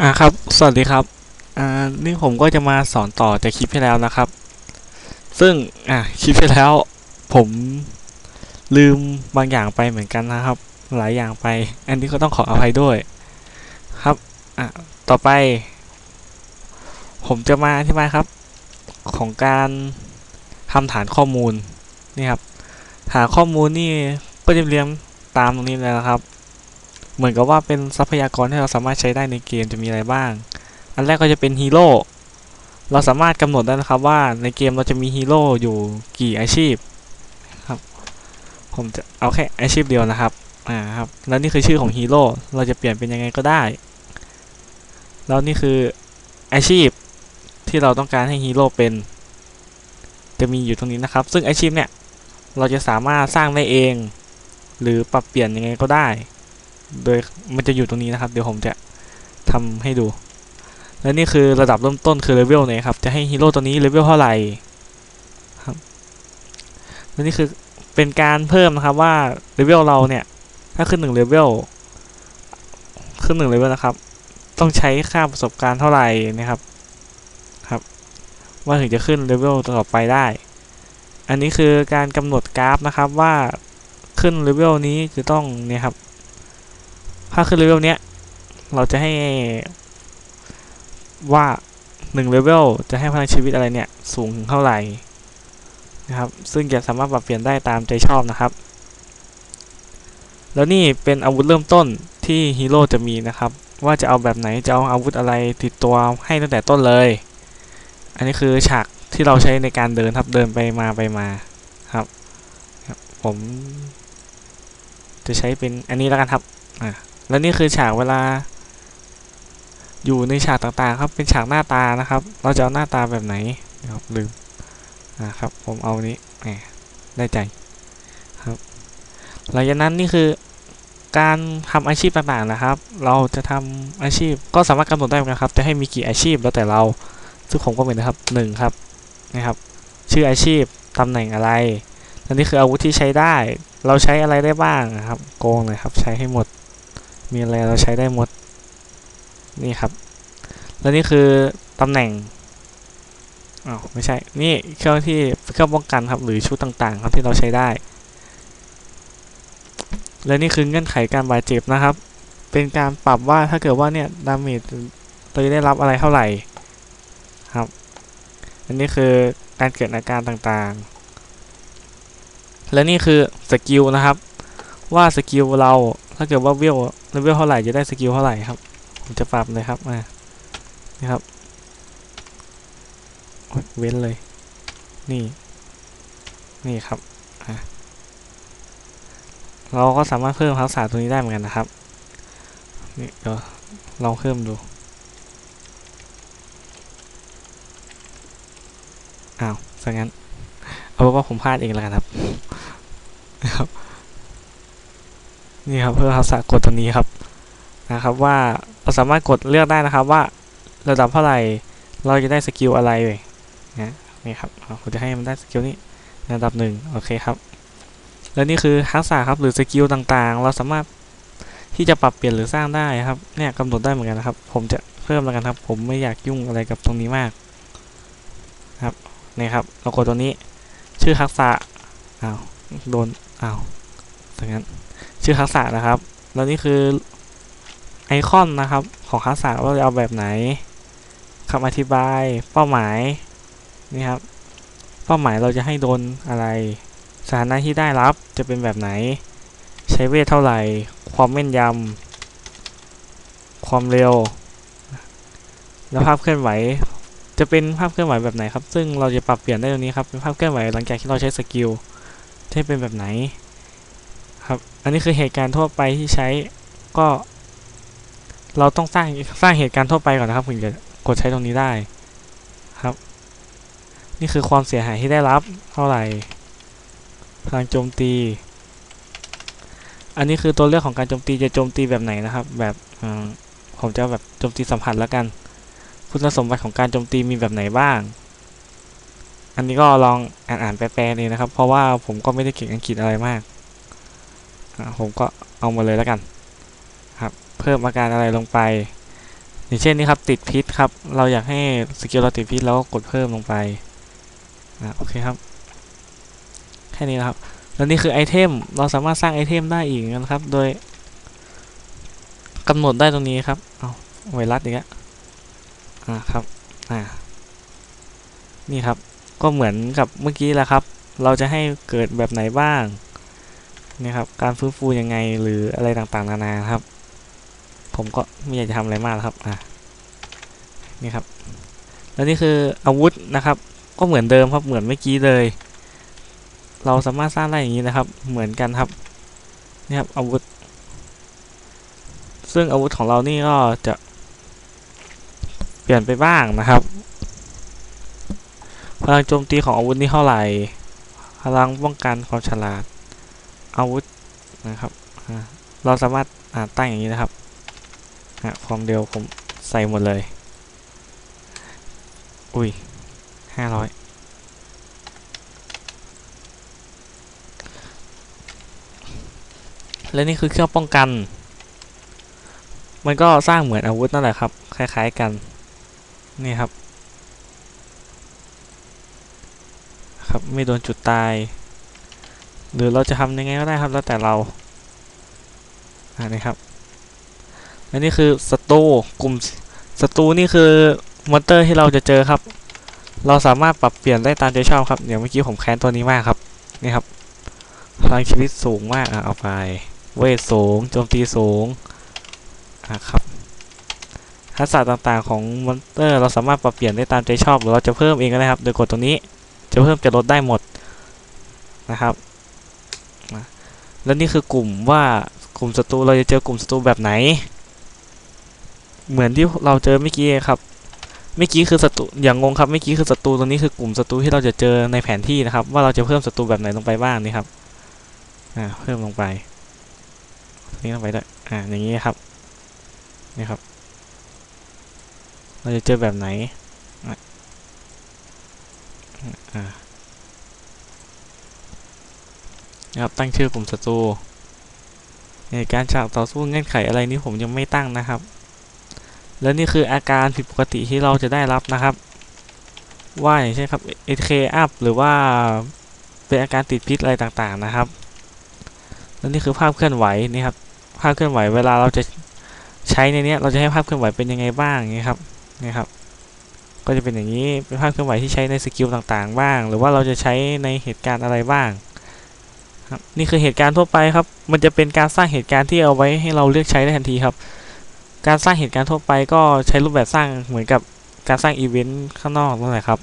อ่าครับ สวัสดีครับ อ่า นี่ผมก็จะมาสอนต่อจากคลิปที่แล้วนะครับ ซึ่ง อ่าคลิปที่แล้ว ผมลืมบางอย่างไปเหมือนกันนะครับ หลายอย่างไป อันนี้ก็ต้องขออภัยด้วย ครับ อ่าต่อไป ผมจะมาอธิบายครับ ของการทำฐานข้อมูล นี่ครับฐานข้อมูลนี่ก็จะเรียงตามตรงนี้เลยนะครับ เหมือนกับว่าเป็นทรัพยากรที่เราสามารถใช้ได้ในเกมจะมีอะไรบ้าง อันแรกก็จะเป็นฮีโร่เราสามารถกำหนดได้นะครับว่าในเกมเราจะมีฮีโร่อยู่กี่อาชีพครับ ผมจะเอาแค่อาชีพเดียวนะครับอ่าครับแล้วนี่คือชื่อของฮีโร่เราจะเปลี่ยนเป็นยังไงก็ได้ แล้วนี่คืออาชีพที่เราต้องการให้ฮีโร่เป็น จะมีอยู่ตรงนี้นะครับ ซึ่งอาชีพเนี่ยเราจะสามารถสร้างได้เอง หรือปรับเปลี่ยนยังไงก็ได้ โดยมันจะอยู่ตรงนี้นะครับ เดี๋ยวผมจะทำให้ดู และนี่คือระดับเริ่มต้นคือเลเวลเนี่ยครับ จะให้ฮีโร่ตัวนี้เลเวลเท่าไหร่ครับและนี่คือเป็นการเพิ่มนะครับว่าเลเวลเราเนี่ย ถ้าขึ้นหนึ่งเลเวลขึ้นหนึ่งเลเวลนะครับ ต้องใช้ค่าประสบการณ์เท่าไหร่นะครับครับ ว่าถึงจะขึ้นเลเวลต่อไปได้ อันนี้คือการกำหนดกราฟนะครับว่าขึ้นเลเวลนี้จะต้องเนี่ยครับ ถ้าขึ้นเลเวลเนี้ย เราจะให้ว่าหนึ่งเลเวลจะให้พลังชีวิตอะไรเนี่ย สูงถึงเท่าไหร่นะครับ ซึ่งจะสามารถปรับเปลี่ยนได้ตามใจชอบนะครับ แล้วนี่เป็นอาวุธเริ่มต้นที่ฮีโร่จะมีนะครับ ว่าจะเอาแบบไหนจะเอาอาวุธอะไรติดตัวให้ตั้งแต่ต้นเลย อันนี้คือฉากที่เราใช้ในการเดินครับเดินไปมาไปมาครับครับผม จะใช้เป็นอันนี้แล้วกันครับอ่า แล้วนี่คือฉากเวลา อยู่ในฉากต่างๆครับ เป็นฉากหน้าตานะครับ เราจะเอาหน้าตาแบบไหนนะครับลืมอ่าครับ ผมเอานี้ได้ใจครับหลังจากนั้นนี่คือการทำอาชีพต่างๆนะครับ เราจะทำอาชีพก็สามารถกำหนดได้เหมือนกันครับ จะให้มีกี่อาชีพแล้วแต่เรา ซึ่งผมก็เหมือนนะครับหนึ่งครับนะครับ ชื่ออาชีพตำแหน่งอะไรและนี่คืออาวุธที่ใช้ได้ เราใช้อะไรได้บ้างนะครับ โกงเลยครับ ใช้ให้หมด มีอะไรเราใช้ได้หมด นี่ครับ แล้วนี่คือตำแหน่งอ้าวไม่ใช่ นี่เครื่องที่เครื่องป้องกันครับ หรือชุดต่างๆ ครับที่เราใช้ได้ และนี่คือเงื่อนไขการบาดเจ็บนะครับ เป็นการปรับว่าถ้าเกิดว่าเนี่ยดาเมจเราจะได้รับอะไรเท่าไหร่ครับ อันนี้คือการเกิดอาการต่างๆ และนี่คือสกิลนะครับ ว่าสกิลเราถ้าเกิดว่าเวล เลเวลเท่าไหร่จะได้สกิลเท่าไหร่ครับ ผมจะปรับเลยครับมานี่ครับเว้นเลย นี่ นี่ครับเราก็สามารถเพิ่มทักษะตัวนี้ได้เหมือนกันนะครับนี่เดี๋ยวลองเพิ่มดูอ้าวซะงั้น เอาเป็นว่าผมพลาดเองแล้วกันครับนะครับ นี่ครับเพื่อทักษะกดตัวนี้ครับนะครับว่าเราสามารถกดเลือกได้นะครับว่าระดับเท่าไหร่เราจะได้สกิลอะไรเลยนะนี่ครับผมจะให้มันได้สกิลนี้ระดับหนึ่งโอเคครับ แล้วนี่คือทักษะครับหรือสกิลต่างๆ เราสามารถที่จะปรับเปลี่ยนหรือสร้างได้ครับเนี่ยกำหนดได้เหมือนกันนะครับ ผมจะเพิ่มแล้วกันครับ ผมไม่อยากยุ่งอะไรกับตรงนี้มากครับนี่ครับเรากดตัวนี้ชื่อทักษะอ้าวโดนอ้าวดังนั้น ชื่อทักษะนะครับ แล้วนี่คือไอคอนนะครับของทักษะว่าจะเอาแบบไหนคำอธิบายเป้าหมายนี่ครับ เป้าหมายเราจะให้โดนอะไรสถานะที่ได้รับจะเป็นแบบไหน ใช้เวทเท่าไหร่ ความแม่นยำความเร็ว แล้วภาพเคลื่อนไหว จะเป็นภาพเคลื่อนไหวแบบไหนครับ ซึ่งเราจะปรับเปลี่ยนได้ตรงนี้ครับเป็นภาพเคลื่อนไหวหลังจากที่เราใช้สกิลจะเป็นแบบไหน อันนี้คือเหตุการณ์ทั่วไปที่ใช้ก็ เราต้องสร้างสร้างเหตุการณ์ทั่วไปก่อนนะครับถึงจะกดใช้ตรงนี้ได้ครับ นี่คือความเสียหายที่ได้รับเท่าไหร่พลังโจมตี อันนี้คือตัวเลือกของการโจมตีจะโจมตีแบบไหนนะครับ แบบผมจะแบบโจมตีสัมผัสแล้วกัน คุณสมบัติของการโจมตีมีแบบไหนบ้าง อันนี้ก็ลองอ่านอ่านแปลๆเลยนะครับ เพราะว่าผมก็ไม่ได้เก่งอังกฤษอะไรมาก ผมก็เอามาเลยแล้วกันครับ เพิ่มอาการอะไรลงไป อย่างเช่นนี้ครับติดพิษครับ เราอยากให้สกิลเราติดพิษแล้วก็กดเพิ่มลงไปอะโอเคครับ แค่นี้นะครับแล้วนี่คือไอเทมเราสามารถสร้างไอเทมได้อีกนะครับ โดยกำหนดได้ตรงนี้ครับเอาไวรัสอีกแล้วอ่าครับอ่านี่ครับก็เหมือนกับเมื่อกี้แหละครับ เราจะให้เกิดแบบไหนบ้าง นี่ครับการฟื้นฟูยังไงหรืออะไรต่างๆนานาครับ ผมก็ไม่อยากจะทำอะไรมากแล้วครับอ่านี่ครับ แล้วนี่คืออาวุธนะครับ ก็เหมือนเดิมครับเหมือนเมื่อกี้เลย เราสามารถสร้างได้อย่างนี้นะครับ เหมือนกันครับนี่ครับอาวุธ ซึ่งอาวุธของเรานี่ก็จะ เปลี่ยนไปบ้างนะครับพลังโจมตีของอาวุธนี่เท่าไหร่พลังป้องกันความฉลาด อาวุธนะครับเราสามารถตั้งอย่างนี้นะครับความเร็วผมใส่หมดเลย อุ้ยห้าร้อยและนี่คือเครื่องป้องกัน มันก็สร้างเหมือนอาวุธนั่นแหละครับ คล้ายๆกัน นี่ครับ ครับไม่โดนจุดตาย หรือเราจะทำยังไงก็ได้ครับแล้วแต่เราอ่านี่ครับและนี่คือศัตรูกลุ่มศัตรูนี่คือมอนเตอร์ที่เราจะเจอครับ เราสามารถปรับเปลี่ยนได้ตามใจชอบครับอย่างเมื่อกี้ผมแค้นตัวนี้มากครับนี่ครับพลังชีวิตสูงมากอะเอาไปเวทสูงโจมตีสูงอะครับทักษะต่างๆของมอนเตอร์เราสามารถปรับเปลี่ยนได้ตามใจชอบหรือเราจะเพิ่มเองก็ได้ครับ โดยกดตรงนี้จะเพิ่มจะลดได้หมดนะครับ แล้วนี่คือกลุ่มว่ากลุ่มศัตรูเราจะเจอกลุ่มศัตรูแบบไหน เหมือนที่เราเจอเมื่อกี้ครับเมื่อกี้คือศัตรูอย่างงงครับเมื่อกี้คือศัตรูตรงนี้คือกลุ่มศัตรูที่เราจะเจอในแผนที่นะครับ ว่าเราจะเพิ่มศัตรูแบบไหนลงไปบ้างนี่ครับอ่าเพิ่มลงไปนี่ลงไปด้วยอ่าอย่างนี้ครับนี่ครับ เราจะเจอแบบไหนอ่า นะครับ ตั้งชื่อกลุ่มศัตรูในการฉากต่อสู้เงื่อนไขอะไรนี้ผมยังไม่ตั้งนะครับ แล้วนี่คืออาการผิดปกติที่เราจะได้รับนะครับ ว่าอย่างเช่นครับ AK up หรือว่าเป็นอาการติดพิษอะไรต่างๆนะครับ แล้วนี่คือภาพเคลื่อนไหวนี่ครับ ภาพเคลื่อนไหวเวลาเราจะใช้ในนี้เราจะให้ภาพเคลื่อนไหวเป็นยังไงบ้างนี่ครับนี่ครับ ก็จะเป็นอย่างนี้เป็นภาพเคลื่อนไหวที่ใช้ในสกิลต่างๆ บ้าง หรือว่าเราจะใช้ในเหตุการณ์อะไรบ้าง ครับนี่คือเหตุการณ์ทั่วไปครับ มันจะเป็นการสร้างเหตุการณ์ที่เอาไว้ให้เราเลือกใช้ได้ทันทีครับ การสร้างเหตุการณ์ทั่วไปก็ใช้รูปแบบสร้างเหมือนกับการสร้างอีเวนต์ข้างนอกนั่นแหละครับ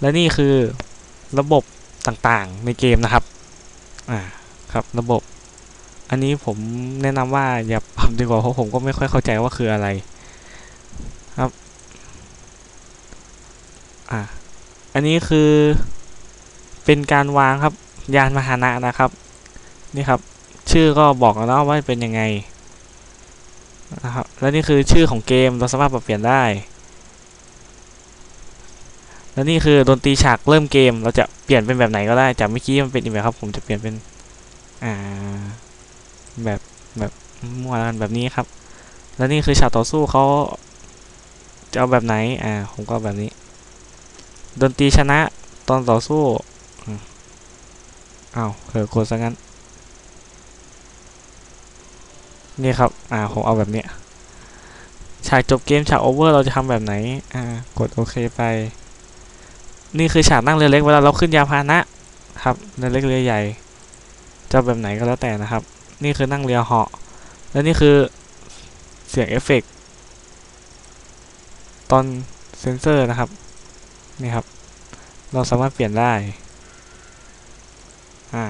และนี่คือระบบต่างๆในเกมนะครับ อ่า ครับระบบ อันนี้ผมแนะนำว่าอย่าปรับดีกว่าเพราะผมก็ไม่ค่อยเข้าใจว่าคืออะไร ครับ อ่า อันนี้คือเป็นการวางครับ ยานพาหนะนะครับ นี่ครับ ชื่อก็บอกแล้วนะว่าเป็นยังไงนะครับและนี่คือชื่อของเกมเราสามารถปรับเปลี่ยนได้ และนี่คือดนตรีฉากเริ่มเกม เราจะเปลี่ยนเป็นแบบไหนก็ได้จากเมื่อกี้มันเป็นอีกแบบครับ ผมจะเปลี่ยนเป็นอ่าแบบแบบมั่วกันแบบนี้ครับ และนี่คือฉากต่อสู้เขาจะเอาแบบไหนอ่าผมก็แบบนี้ ดนตรีชนะตอนต่อสู้ อ้าวเผลอกดซะงั้น นี่ครับ อ่า ผมเอาแบบเนี้ย ฉากจบเกมฉากโอเวอร์เราจะทำแบบไหน อ่า กดโอเคไป นี่คือฉากนั่งเรือเล็กเวลาเราขึ้นยานพาหนะ ครับ เรือเล็กเรือใหญ่ จะแบบไหนก็แล้วแต่นะครับ นี่คือนั่งเรือเหาะ และนี่คือเสียงเอฟเฟกตอนเซนเซอร์นะครับ นี่ครับ เราสามารถเปลี่ยนได้ อ่า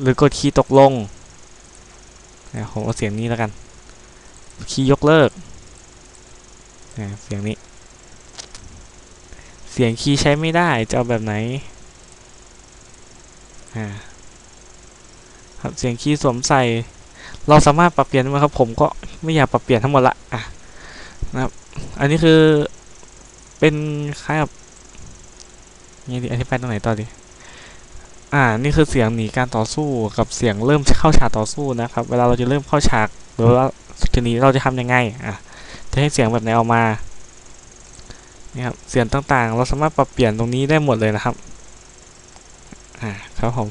หรือกดคีย์ตกลงผมเอาเสียงนี้แล้วกัน คีย์ยกเลิกเนี่ยเสียงนี้ เสียงคีย์ใช้ไม่ได้จะเอาแบบไหนครับเสียงคีย์สวมใส่ เราสามารถปรับเปลี่ยนได้ไหมครับ ผมก็ไม่อยากปรับเปลี่ยนทั้งหมดละอะนะครับ อันนี้คือเป็นคล้ายกับนี่ดิอธิบายตรงไหนต่อดี อ่า นี่คือเสียงหนีการต่อสู้กับเสียงเริ่มเข้าฉากต่อสู้นะครับ เวลาเราจะเริ่มเข้าฉากหรือว่าทีนี้เราจะทำยังไง อะ จะให้เสียงแบบไหนออกมานี่ครับ เสียงต่างๆ เราสามารถปรับเปลี่ยนตรงนี้ได้หมดเลยนะครับ อ่า ครับผม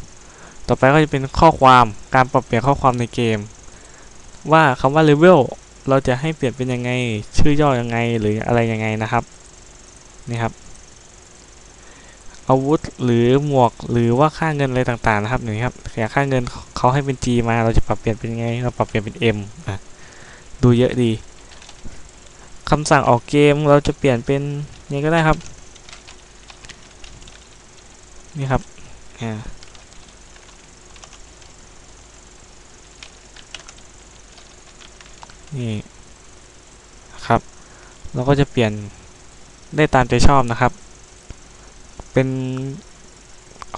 ต่อไปก็จะเป็นข้อความ การปรับเปลี่ยนข้อความในเกม ว่าคำว่า level เราจะให้เปลี่ยนเป็นยังไง ชื่อย่อยังไง หรืออะไรยังไงนะครับ นี่ครับ อาวุธหรือหมวกหรือว่าค่าเงินอะไรต่างๆนะครับนี่ครับอย่างค่าเงินเขาให้เป็น G มาเราจะปรับเปลี่ยนเป็นไงเราปรับเปลี่ยนเป็น M อะดูเยอะดีคำสั่งออกเกมเราจะเปลี่ยนเป็นยังไงก็ได้ครับ นี่ครับอ่านี่ครับ เราก็จะเปลี่ยนได้ตามใจชอบนะครับ เป็น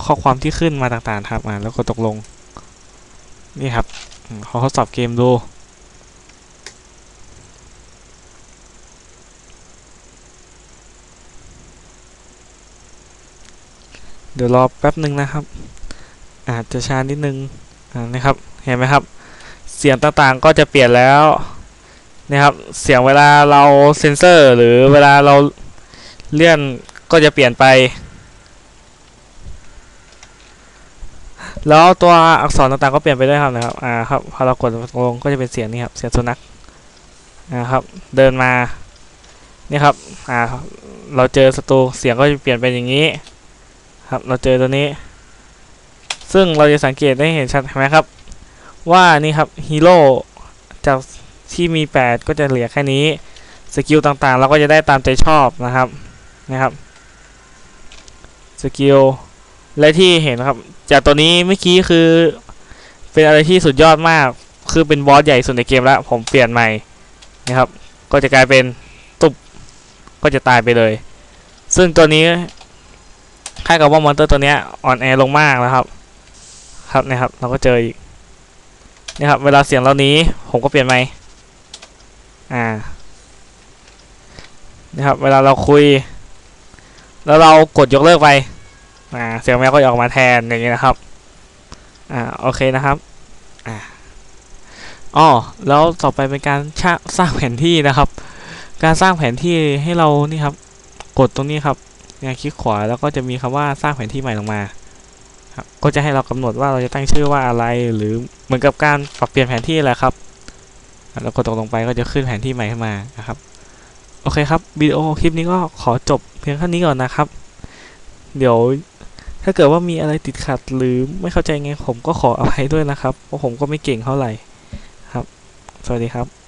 ข้อความที่ขึ้นมาต่างๆครับอ่าแล้วก็ตกลง นี่ครับขอทดสอบเกมดูเดี๋ยวรอแป๊บหนึ่งนะครับ อาจจะช้านิดนึงอ่านะครับ เห็นไหมครับ เสียงต่างๆก็จะเปลี่ยนแล้วนะครับ เสียงเวลาเราเซ็นเซอร์ หรือเวลาเราเลื่อนก็จะเปลี่ยนไป แล้วตัวอักษรต่างๆก็เปลี่ยนไปด้วยครับนะครับอ่าครับพอเรากดลงก็จะเป็นเสียงนี้ครับเสียงสุนัขนะครับ เดินมานี่ครับอ่าเราเจอศัตรูเสียงก็จะเปลี่ยนเป็นอย่างนี้ ครับเราเจอตัวนี้ ซึ่งเราจะสังเกตได้เห็นชัดไหมครับ ว่านี่ครับฮีโร่จากที่มี 8 ก็จะเหลือแค่นี้สกิลต่างๆ เราก็จะได้ตามใจชอบนะครับนะครับสกิล และที่เห็นครับ จากตัวนี้เมื่อกี้คือ เป็นอะไรที่สุดยอดมาก คือเป็นบอสใหญ่สุดในเกมแล้ว ผมเปลี่ยนใหม่นะครับ ก็จะกลายเป็นตุบก็จะตายไปเลย ซึ่งตัวนี้คล้ายกับว่ามอนเตอร์ตัวนี้อ่อนแอลงมากนะครับ ครับนะครับ เราก็เจออีกนี่ครับ เวลาเสียงเรานี้ ผมก็เปลี่ยนใหม่อ่านี่ครับ เวลาเราคุย แล้วเรากดยกเลิกไป อ่าเสียงแมวก็จะออกมาแทนอย่างนี้นะครับอ่าโอเคนะครับอ่าอ๋อแล้วต่อไปเป็นการชะสร้างแผนที่นะครับ การสร้างแผนที่ให้เรานี่ครับ กดตรงนี้ครับเนี่ยคลิกขวาแล้วก็จะมีคำว่าสร้างแผนที่ใหม่ลงมาครับก็จะให้เรากำหนดว่าเราจะตั้งชื่อว่าอะไร หรือเหมือนกับการปรับเปลี่ยนแผนที่แหละครับแล้วกดตกลงไปก็จะขึ้นแผนที่ใหม่ขึ้นมานะครับ โอเคครับวิดีโอคลิปนี้ก็ขอจบเพียงเท่านี้ก่อนนะครับ เดี๋ยว ถ้าเกิดว่ามีอะไรติดขัดหรือไม่เข้าใจไงผมก็ขออภัยด้วยนะครับ เพราะผมก็ไม่เก่งเท่าไหร่ครับ สวัสดีครับ